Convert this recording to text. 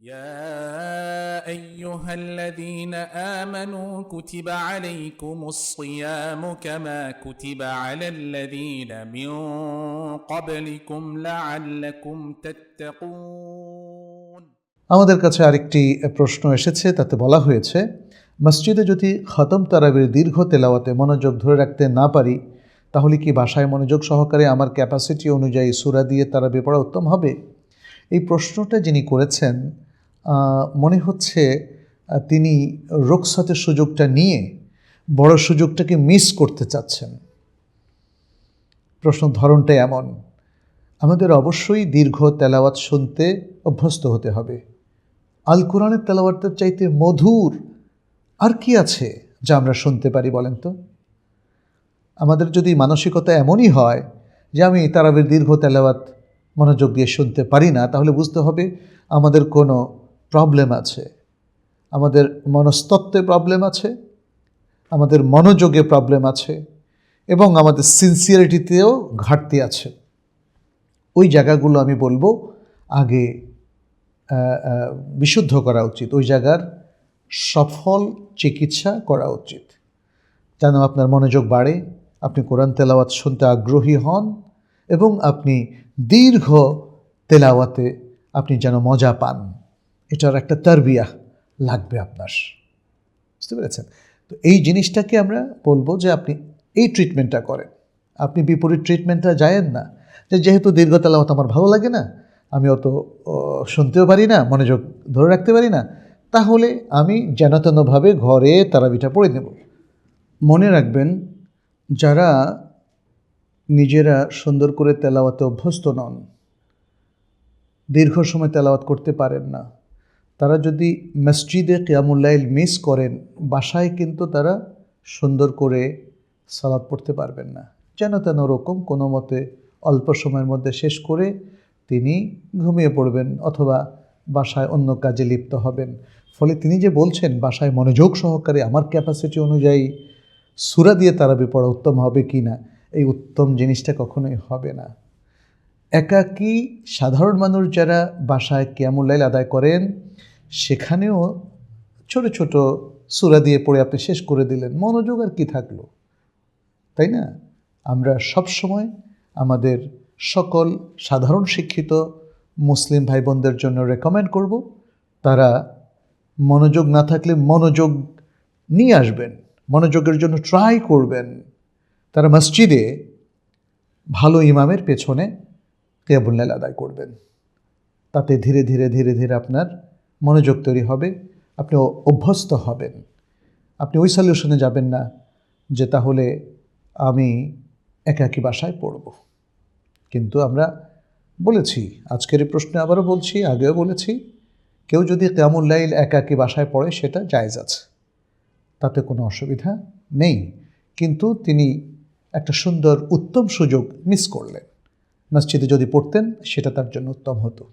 يا ايها الذين امنوا كتب عليكم الصيام كما كتب على الذين من قبلكم لعلكم تتقون আমাদের কাছে আরেকটি প্রশ্ন এসেছে তাতে বলা হয়েছে মসজিদে যদি খতম তারাবির দীর্ঘ তেলাওয়াতে মনোযোগ ধরে রাখতে না পারি তাহলে কি বাসায় মনোযোগ সহকারে আমার ক্যাপাসিটি অনুযায়ী সুরা দিয়ে তারাবি পড়া উত্তম হবে এই প্রশ্নটা যিনি করেছেন আহ, মনে হচ্ছে তিনি রোকসাতের সুযোগটা নিয়ে বড় সুযোগটাকে মিস করতে চাচ্ছেন। প্রশ্ন ধরনটা এমন, আমাদের অবশ্যই দীর্ঘ তেলাওয়াত শুনতে অভ্যস্ত হতে হবে। আল কোরআনের তেলাওয়াতের চাইতে মধুর আর কি আছে যা আমরা শুনতে পারি বলেন তো? আমাদের যদি মানসিকতা এমনই হয় যে আমি তারাবির দীর্ঘ তেলাওয়াত মনোযোগ দিয়ে শুনতে পারি না, তাহলে বুঝতে হবে আমাদের কোনো প্রবলেম আছে। আমাদের মনস্তত্ত্বে প্রবলেম আছে, আমাদের মনোযোগে প্রবলেম আছে, এবং আমাদের সিনসিয়ারিটিতেও ঘাটতি আছে। ওই জায়গাগুলো আমি বলব আগে বিশুদ্ধ করা উচিত। ওই জায়গার সফল চিকিৎসা করা উচিত। যেন আপনার মনোযোগ বাড়ে, আপনি কোরআন তেলাওয়াত শুনতে আগ্রহী হন, এবং আপনি দীর্ঘ তেলাওয়াতে আপনি যেন মজা পান। এটার একটা তারবিয়া লাগবে আপনার। বুঝতে পেরেছেন? তো এই জিনিসটাকে আমরা বলব যে আপনি এই ট্রিটমেন্টটা করেন। আপনি বিপরীত ট্রিটমেন্টটা যায়েন না। যে যেহেতু দীর্ঘ তেলাওয়াত আমার ভালো লাগে না, আমি অত শুনতেও পারি না, মনোযোগ ধরে রাখতে পারি না, তাহলে আমি যেন তেনভাবে ঘরে তারাবিটা পড়ে নেব। মনে রাখবেন, যারা নিজেরা সুন্দর করে তেলাওয়াতে অভ্যস্ত নন, দীর্ঘ সময় তেলাওয়াত করতে পারেন না। তারা যদি মসজিদে কিয়ামুল্লাইল মিস করেন, বাসায় কিন্তু তারা সুন্দর করে সালাদ পড়তে পারবেন না। যেন তেন ওরকম কোনো মতে অল্প সময়ের মধ্যে শেষ করে তিনি ঘুমিয়ে পড়বেন অথবা বাসায় অন্য কাজে লিপ্ত হবেন। ফলে তিনি যে বলছেন, বাসায় মনোযোগ সহকারে আমার ক্যাপাসিটি অনুযায়ী সুরা দিয়ে তারাবি পড়া উত্তম হবে কি না, এই উত্তম জিনিসটা কখনোই হবে না। একাকী সাধারণ মানুষ যারা বাসায় কিয়ামুল্লাইল আদায় করেন সেখানেও ছোট ছোট সুরা দিয়ে পড়ে আপনি শেষ করে দিলেন, মনোযোগ আর কি থাকল? তাই না? আমরা সব সময় আমাদের সকল সাধারণ শিক্ষিত মুসলিম ভাই বোনদের জন্য রেকমেন্ড করব, তারা মনোযোগ না থাকলে মনোযোগ নিয়ে আসবেন, মনোযোগের জন্য ট্রাই করবেন। তারা মসজিদে ভালো ইমামের পেছনে কেয়াবুল্লাল আদায় করবেন। তাতে ধীরে ধীরে ধীরে ধীরে আপনার মনোযোগ তৈরি হবে, আপনি অভ্যস্ত হবেন। আপনি ওই সলিউশনে যাবেন না যে তাহলে আমি একাকী বাসায় পড়ব। কিন্তু আমরা বলেছি, আজকের এই প্রশ্নে আবারও বলছি, আগেও বলেছি, কেউ যদি কেয়ামুল্লাইল একাকী বাসায় পড়ে, সেটা জায়েজ আছে। তাতে কোনো অসুবিধা নেই। কিন্তু তিনি একটা সুন্দর, উত্তম সুযোগ মিস করলেন। মসজিদে যদি পড়তেন, সেটা তার জন্য উত্তম হতো।